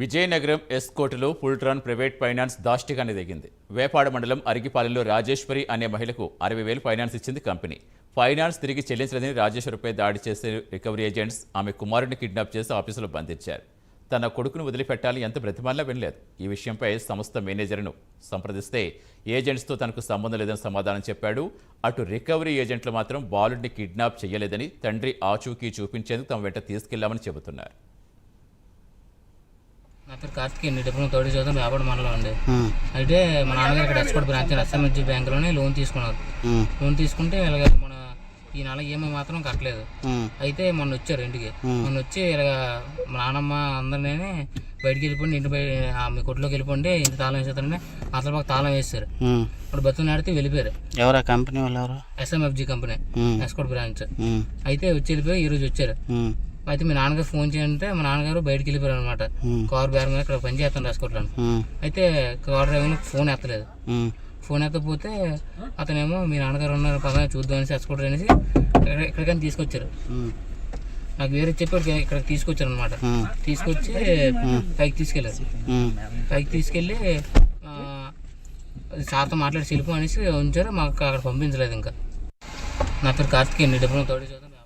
విజయనగరం ఎస్కోటులో ఫుల్ట్రాన్ private finance దాష్టికాన్ని దిగింది వేపాడ మండలం అరిగిపాలెంలో రాజేశ్వరి అనే మహిళకు అరవై వేలు ఫైనాన్స్ ఇచ్చింది కంపెనీ. ఫైనాన్స్ తిరిగి చెల్లించలేదని రాజేశ్వరిపై దాడి చేసే రికవరీ ఏజెంట్స్ ఆమె కుమారుడిని కిడ్నాప్ చేసి ఆఫీసులో బంధించారు. తన కొడుకును వదిలిపెట్టాలని ఎంత బ్రతిమాలా వినలేదు. ఈ విషయంపై సంస్థ మేనేజర్ను సంప్రదిస్తే ఏజెంట్స్తో తనకు సంబంధం లేదని సమాధానం చెప్పాడు. అటు రికవరీ ఏజెంట్లు మాత్రం బాలుడిని కిడ్నాప్ చేయలేదని తండ్రి ఆచూకీ చూపించేందుకు తమ వెంట తీసుకెళ్ళామని చెబుతున్నారు. నా పేరు కార్తికేయ అండి డిప్లొమా థర్డ్ చదువుతాం వ్యాపార మండలం అండి. అయితే మా నాన్నగారు ఇక్కడ ఎక్స్పోర్ట్ బ్రాంచ్ ఎస్ఎంహెచ్ బ్యాంకులోనే లోన్ తీసుకున్నారు. లోన్ తీసుకుంటే ఇలాగ మన ఈ నెల ఈఎంఐ మాత్రం కట్టలేదు. అయితే మొన్న వచ్చారు ఇంటికి. మొన్న వచ్చి ఇలాగ మా నాన్నమ్మ అందరినీ బయటికి వెళ్ళిపోండి ఇంటి బయట ఆ, మీ కొట్టులోకి వెళ్ళిపోండి ఇంటి తాళం వేసేస్తారని అసలు మాకు తాళం వేస్తారు. ఇప్పుడు బతులు నాడితే వెళ్ళిపోయారు. ఎవరా కంపెనీ వాళ్ళు ఎవరు? ఎస్ఎంఎఫ్జి కంపెనీ ఎక్స్పోర్ట్ బ్రాంచ్ అయితే వచ్చి వెళ్ళిపోయి ఈ రోజు వచ్చారు అయితే మీ నాన్నగారు ఫోన్ చేయంటే మా నాన్నగారు బయటికి వెళ్ళిపోయారు అనమాట. కార్ బ్యాగ్ మీద ఇక్కడ పని చేస్తాను రాసుకోవట్లను అయితే కార్ డ్రైవర్ ఫోన్ ఎత్తలేదు. ఫోన్ ఎత్తకపోతే అతనేమో మీ నాన్నగారు ఉన్నారు పక్కన చూద్దాం అనేసి ఎస్కోటర్ అనేసి ఇక్కడ ఎక్కడికైనా తీసుకొచ్చారు. నాకు వేరే చెప్పి ఇక్కడ- తీసుకొచ్చారు అనమాట తీసుకొచ్చి పైకి తీసుకెళ్ళారు. పైకి తీసుకెళ్ళి సార్తో మాట్లాడి వెళ్ళిపో అనేసి ఉంచారు మాకు అక్కడ పంపించలేదు ఇంకా. నా పేరు కార్తికేయ అండి డిప్లొమా థర్డ్ చదువుతాను